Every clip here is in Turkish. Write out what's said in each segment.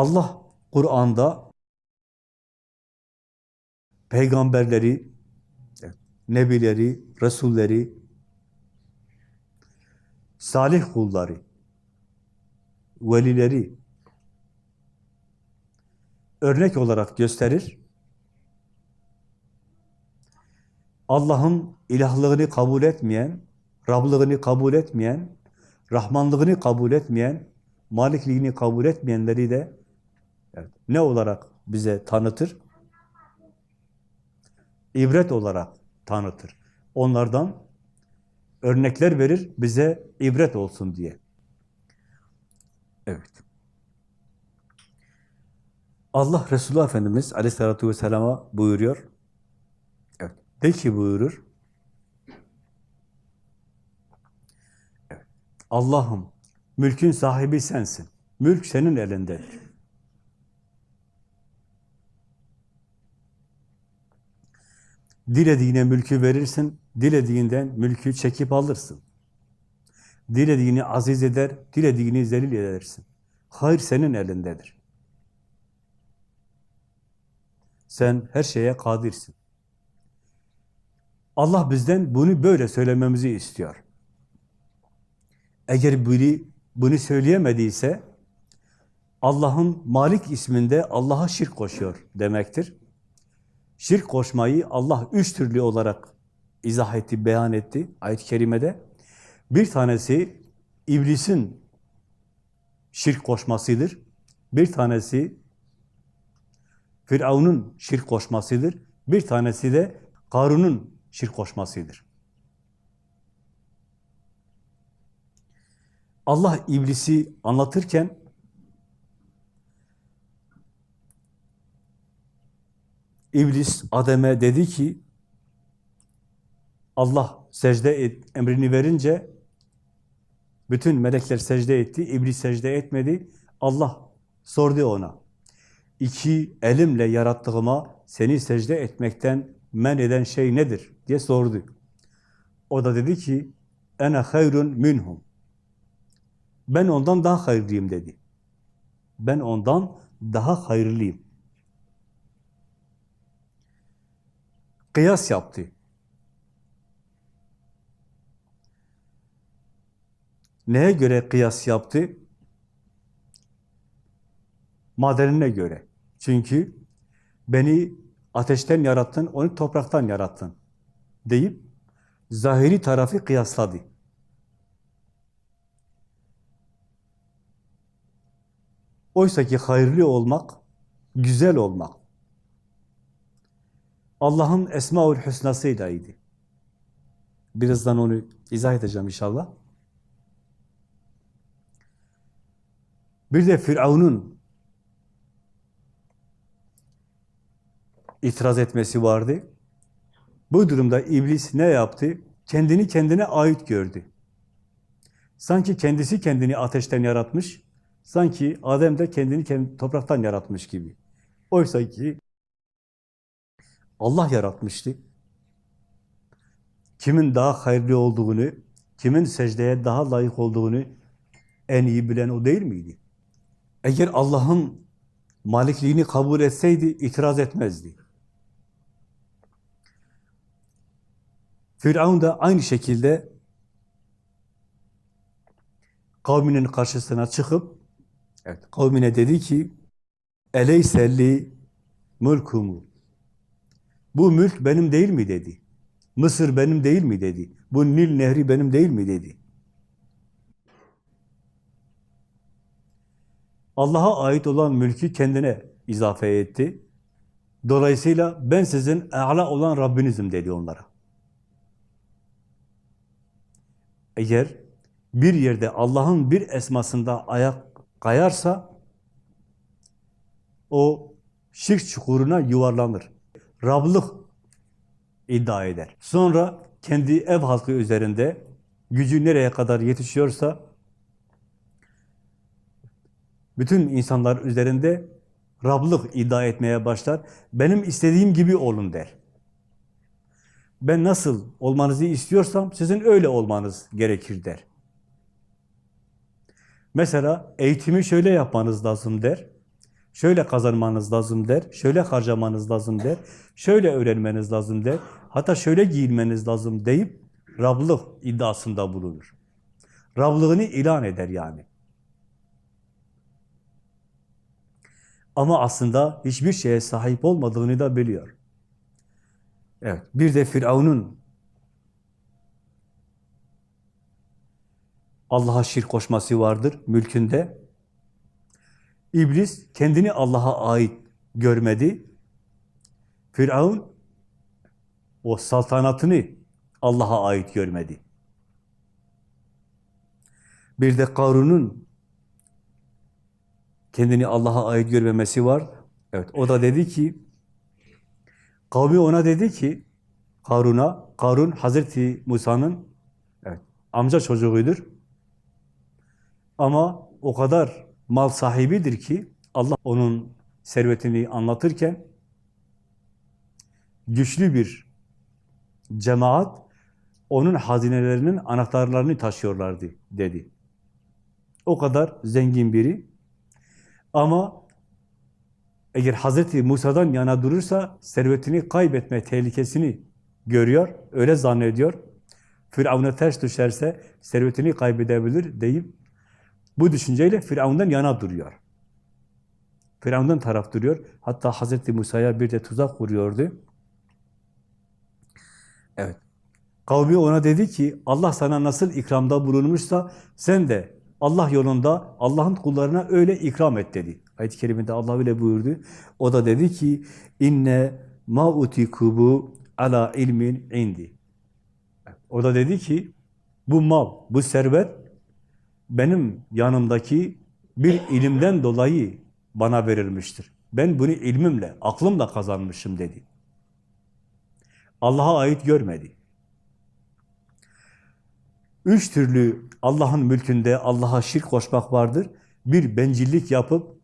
Allah Kur'an'da peygamberleri, nebileri, resulleri, salih kulları, velileri örnek olarak gösterir. Allah'ın ilahlığını kabul etmeyen, Rablığını kabul etmeyen, Rahmanlığını kabul etmeyen, Malikliğini kabul etmeyenleri de evet, ne olarak bize tanıtır? İbret olarak tanıtır. Onlardan örnekler verir, bize ibret olsun diye. Evet. Allah Resulullah Efendimiz aleyhissalatü vesselama buyuruyor. Evet. De ki buyurur. Evet. Allah'ım mülkün sahibi sensin. Mülk senin elindedir. Dilediğine mülkü verirsin, dilediğinden mülkü çekip alırsın. Dilediğini aziz eder, dilediğini zelil edersin. Hayır senin elindedir. Sen her şeye kadirsin. Allah bizden bunu böyle söylememizi istiyor. Eğer biri bunu söyleyemediyse Allah'ın Malik isminde Allah'a şirk koşuyor demektir. Şirk koşmayı Allah üç türlü olarak izah etti, beyan etti ayet-i kerimede. Bir tanesi iblisin şirk koşmasıdır. Bir tanesi Firavun'un şirk koşmasıdır. Bir tanesi de Karun'un şirk koşmasıdır. Allah iblisi anlatırken İblis Adem'e dedi ki Allah secde et, emrini verince bütün melekler secde etti, iblis secde etmedi. Allah sordu ona. İki elimle yarattığıma seni secde etmekten men eden şey nedir diye sordu. O da dedi ki ene hayrun minhum. Ben ondan daha hayırlıyım dedi. Ben ondan daha hayırlıyım. Kıyas yaptı. Neye göre kıyas yaptı? Madenine göre. Çünkü beni ateşten yarattın, onu topraktan yarattın deyip zahiri tarafı kıyasladı. Oysa ki hayırlı olmak, güzel olmak, Allah'ın Esmaül Hüsna'sıylaydı. Birazdan onu izah edeceğim inşallah. Bir de Firavun'un itiraz etmesi vardı. Bu durumda iblis ne yaptı? Kendini kendine ait gördü. Sanki kendisi kendini ateşten yaratmış, sanki Adem de kendini kendi topraktan yaratmış gibi. Oysa ki Allah yaratmıştı. Kimin daha hayırlı olduğunu, kimin secdeye daha layık olduğunu en iyi bilen o değil miydi? Eğer Allah'ın malikliğini kabul etseydi itiraz etmezdi. Firavun da aynı şekilde kavminin karşısına çıkıp evet, kavmine dedi ki Eleyselli mulkumu bu mülk benim değil mi dedi. Mısır benim değil mi dedi. Bu Nil nehri benim değil mi dedi. Allah'a ait olan mülkü kendine izafe etti. Dolayısıyla ben sizin e'la olan Rabbinizim dedi onlara. Eğer bir yerde Allah'ın bir esmasında ayak kayarsa o şirk çukuruna yuvarlanır. Rablık iddia eder. Sonra kendi ev halkı üzerinde gücü nereye kadar yetişiyorsa bütün insanlar üzerinde Rablık iddia etmeye başlar. Benim istediğim gibi olun der. Ben nasıl olmanızı istiyorsam sizin öyle olmanız gerekir der. Mesela eğitimi şöyle yapmanız lazım der. Şöyle kazanmanız lazım der, şöyle harcamanız lazım der, şöyle öğrenmeniz lazım der, hatta şöyle giyinmeniz lazım deyip Rablık iddiasında bulunur. Rablığını ilan eder yani. Ama aslında hiçbir şeye sahip olmadığını da biliyor. Evet, bir de Firavun'un Allah'a şirk koşması vardır mülkünde. İblis kendini Allah'a ait görmedi. Firavun o saltanatını Allah'a ait görmedi. Bir de Karun'un kendini Allah'a ait görmemesi var. Evet, o da dedi ki, kavmi ona dedi ki, Karun'a, Karun Hazreti Musa'nın evet, amca çocuğudur. Ama o kadar mal sahibidir ki, Allah onun servetini anlatırken, güçlü bir cemaat, onun hazinelerinin anahtarlarını taşıyorlardı, dedi. O kadar zengin biri. Ama eğer Hazreti Musa'dan yana durursa servetini kaybetme tehlikesini görüyor, öyle zannediyor. Firavun'a ters düşerse servetini kaybedebilir deyip bu düşünceyle Firavun'dan yana duruyor. Firavun'dan taraf duruyor. Hatta Hazreti Musa'ya bir de tuzak kuruyordu. Evet. Kavmi ona dedi ki Allah sana nasıl ikramda bulunmuşsa sen de Allah yolunda Allah'ın kullarına öyle ikram et dedi. Ayet-i kerimede Allah öyle buyurdu. O da dedi ki inne ma utikubu ala ilmin indi. O da dedi ki bu mal, bu servet benim yanımdaki bir ilimden dolayı bana verilmiştir. Ben bunu ilmimle, aklımla kazanmışım dedi. Allah'a ait görmedi. Üç türlü Allah'ın mülkünde Allah'a şirk koşmak vardır. Bir bencillik yapıp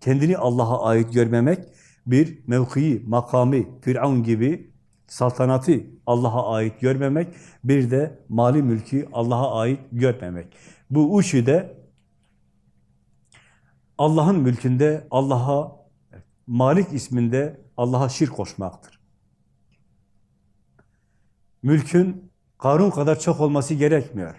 kendini Allah'a ait görmemek, bir mevkii, makamı, Firavun gibi saltanatı Allah'a ait görmemek, bir de mali mülkü Allah'a ait görmemek. Bu üçü de Allah'ın mülkünde Allah'a, Malik isminde Allah'a şirk koşmaktır. Mülkün Karun kadar çok olması gerekmiyor.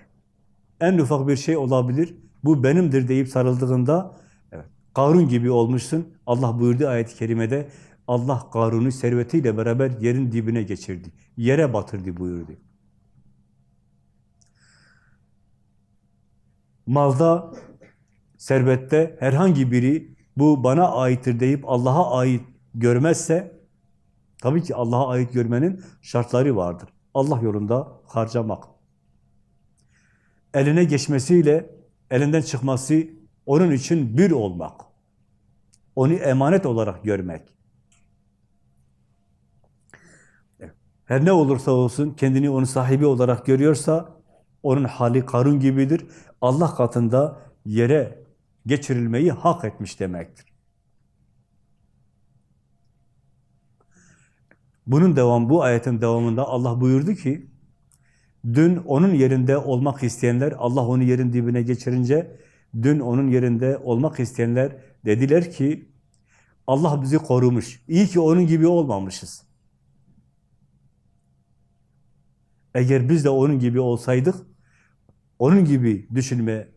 En ufak bir şey olabilir. Bu benimdir deyip sarıldığında evet, Karun gibi olmuşsun. Allah buyurdu ayet-i kerimede Allah Karun'u servetiyle beraber yerin dibine geçirdi. Yere batırdı buyurdu. Malda, servette herhangi biri bu bana aittir deyip Allah'a ait görmezse tabii ki Allah'a ait görmenin şartları vardır. Allah yolunda harcamak. Eline geçmesiyle elinden çıkması onun için bir olmak. Onu emanet olarak görmek. Her ne olursa olsun kendini onun sahibi olarak görüyorsa onun hali Karun gibidir. Allah katında yere geçirilmeyi hak etmiş demektir. Bunun devam, bu ayetin devamında Allah buyurdu ki, dün onun yerinde olmak isteyenler, Allah onu yerin dibine geçirince, dün onun yerinde olmak isteyenler dediler ki, Allah bizi korumuş. İyi ki onun gibi olmamışız. Eğer biz de onun gibi olsaydık, onun gibi düşünme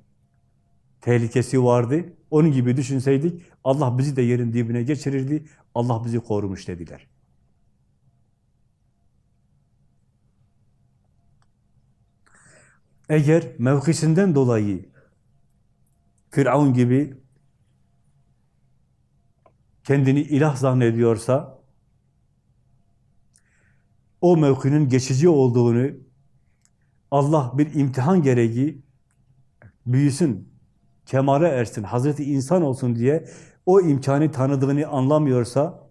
tehlikesi vardı. Onun gibi düşünseydik, Allah bizi de yerin dibine geçirirdi. Allah bizi korumuş dediler. Eğer mevkisinden dolayı Firavun gibi kendini ilah zannediyorsa, o mevkinin geçici olduğunu, Allah bir imtihan gereği büyüsün, kemale ersin, Hazreti insan olsun diye o imkanı tanıdığını anlamıyorsa,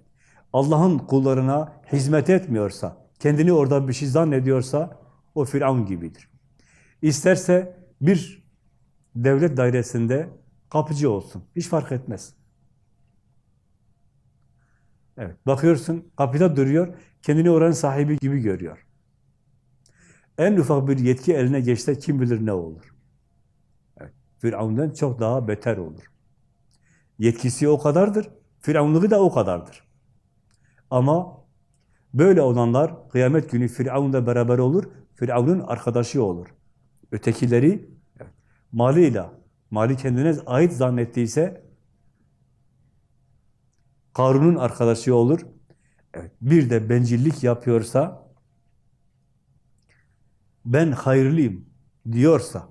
Allah'ın kullarına hizmet etmiyorsa, kendini orada bir şey zannediyorsa, o Firavun gibidir. İsterse bir devlet dairesinde kapıcı olsun. Hiç fark etmez. Evet, bakıyorsun kapıda duruyor, kendini oranın sahibi gibi görüyor. En ufak bir yetki eline geçse kim bilir ne olur. Evet, Firavun'dan çok daha beter olur. Yetkisi o kadardır, firavunluğu da o kadardır. Ama böyle olanlar kıyamet günü Firavun'la beraber olur, Firavun'un arkadaşı olur. Ötekileri evet, malıyla, mali kendine ait zannettiyse Karun'un arkadaşı olur. Evet, bir de bencillik yapıyorsa ben hayırlıyım diyorsa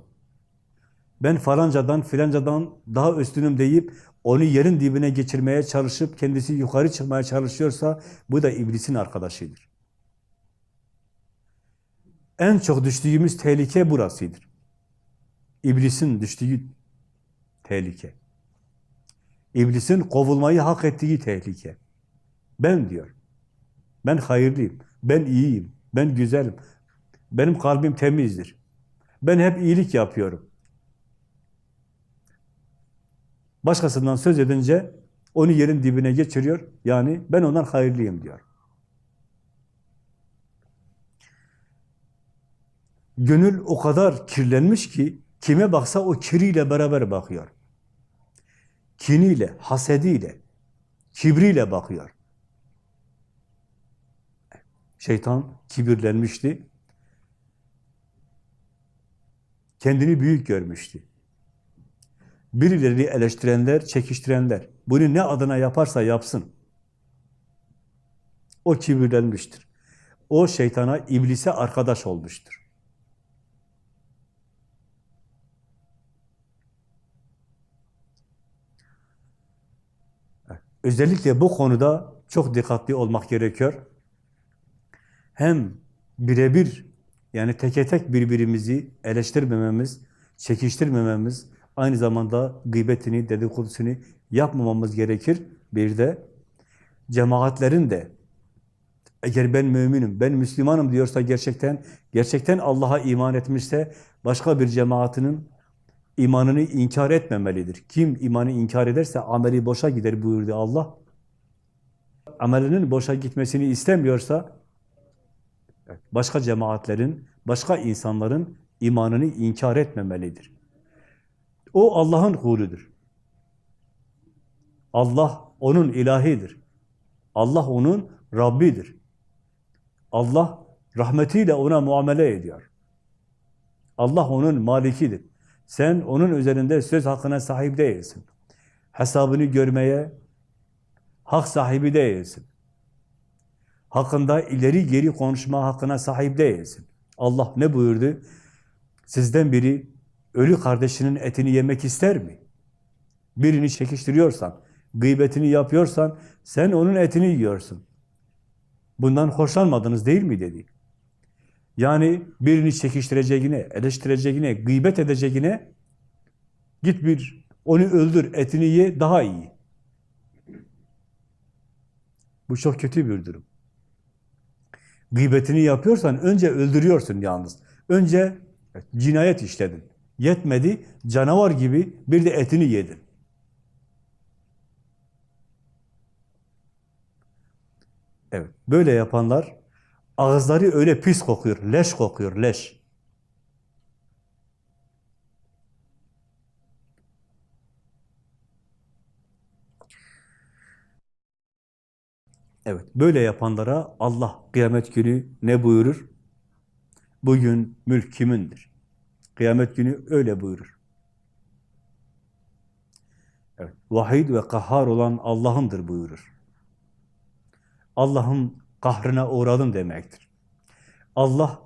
ben falancadan filancadan daha üstünüm deyip onu yerin dibine geçirmeye çalışıp kendisi yukarı çıkmaya çalışıyorsa bu da iblisin arkadaşıdır. En çok düştüğümüz tehlike burasıdır. İblisin düştüğü tehlike. İblisin kovulmayı hak ettiği tehlike. Ben diyor. Ben hayırlıyım. Ben iyiyim. Ben güzelim. Benim kalbim temizdir. Ben hep iyilik yapıyorum. Başkasından söz edince onu yerin dibine geçiriyor. Yani ben ondan hayırlıyım diyor. Gönül o kadar kirlenmiş ki kime baksa o kiriyle beraber bakıyor. Kiniyle, hasediyle, kibriyle bakıyor. Şeytan kibirlenmişti. Kendini büyük görmüştü. Birilerini eleştirenler, çekiştirenler, bunu ne adına yaparsa yapsın. O kibirlenmiştir. O şeytana, iblise arkadaş olmuştur. Özellikle bu konuda çok dikkatli olmak gerekiyor. Hem birebir yani teke tek birbirimizi eleştirmememiz, çekiştirmememiz, aynı zamanda gıybetini, dedikodusunu yapmamamız gerekir. Bir de cemaatlerin de eğer ben müminim, ben Müslümanım diyorsa gerçekten, gerçekten Allah'a iman etmişse başka bir cemaatinin imanını inkar etmemelidir. Kim imanı inkar ederse ameli boşa gider buyurdu Allah. Amelinin boşa gitmesini istemiyorsa başka cemaatlerin, başka insanların imanını inkar etmemelidir. O Allah'ın kuludur. Allah onun ilahidir. Allah onun Rabbidir. Allah rahmetiyle ona muamele ediyor. Allah onun malikidir. Sen onun üzerinde söz hakkına sahip değilsin. Hesabını görmeye hak sahibi değilsin. Hakkında ileri geri konuşma hakkına sahip değilsin. Allah ne buyurdu? Sizden biri ölü kardeşinin etini yemek ister mi? Birini çekiştiriyorsan, gıybetini yapıyorsan sen onun etini yiyorsun. Bundan hoşlanmadınız değil mi dedi. Yani birini çekiştireceğine, eleştireceğine, gıybet edeceğine git bir onu öldür, etini ye daha iyi. Bu çok kötü bir durum. Gıybetini yapıyorsan önce öldürüyorsun yalnız. Önce cinayet işledin. Yetmedi, canavar gibi bir de etini yedin. Evet, böyle yapanlar ağızları öyle pis kokuyor, leş kokuyor, leş. Evet, böyle yapanlara Allah kıyamet günü ne buyurur? Bugün mülk kimindir? Kıyamet günü öyle buyurur. Evet, vahid ve kahhar olan Allah'ındır buyurur. Allah'ın kahrına uğradım demektir. Allah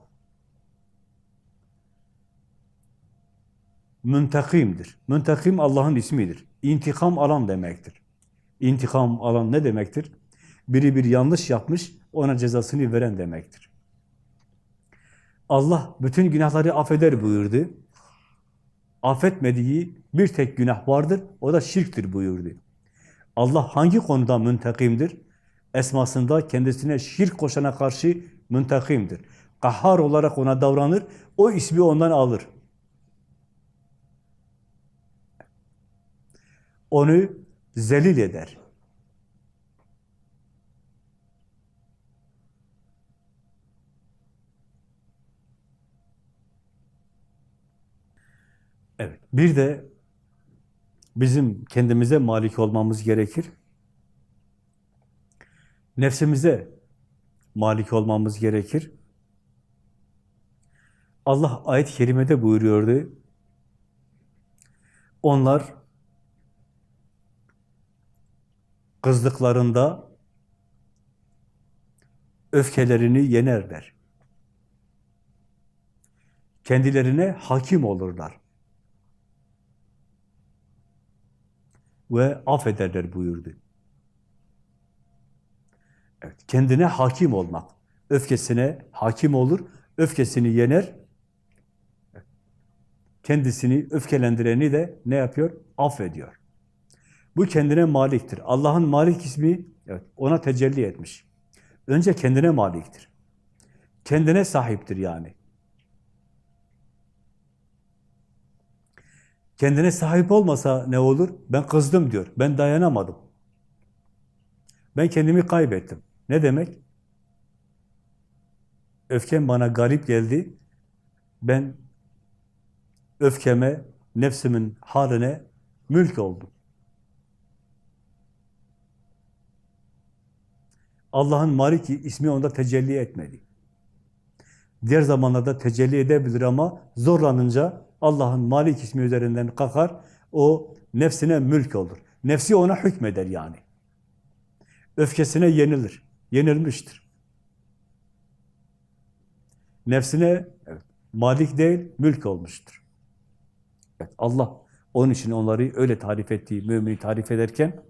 müntakimdir. Müntakim Allah'ın ismidir. İntikam alan demektir. İntikam alan ne demektir? Biri bir yanlış yapmış, ona cezasını veren demektir. Allah bütün günahları affeder buyurdu. Affetmediği bir tek günah vardır, o da şirktir buyurdu. Allah hangi konuda müntakimdir? Esmasında kendisine şirk koşana karşı müntakimdir. Kahhar olarak ona davranır, o ismi ondan alır. Onu zelil eder. Evet, bir de bizim kendimize malik olmamız gerekir. Nefsimize malik olmamız gerekir. Allah ayet-i kerimede buyuruyordu. Onlar kızdıklarında öfkelerini yenerler. Kendilerine hakim olurlar. Ve affederler buyurdu. Evet, kendine hakim olmak. Öfkesine hakim olur, öfkesini yener. Kendisini öfkelendireni de ne yapıyor? Affediyor. Bu kendine maliktir. Allah'ın malik ismi evet, ona tecelli etmiş. Önce kendine maliktir. Kendine sahiptir yani. Kendine sahip olmasa ne olur? Ben kızdım diyor. Ben dayanamadım. Ben kendimi kaybettim. Ne demek? Öfkem bana garip geldi. Ben öfkeme, nefsimin haline mülk oldum. Allah'ın Malik ismi onda tecelli etmedi. Diğer zamanlarda tecelli edebilir ama zorlanınca Allah'ın Malik ismi üzerinden kalkar, o nefsine mülk olur. Nefsi ona hükmeder yani. Öfkesine yenilir, yenilmiştir. Nefsine evet, malik değil, mülk olmuştur. Evet, Allah onun için onları öyle tarif ettiği, mümini tarif ederken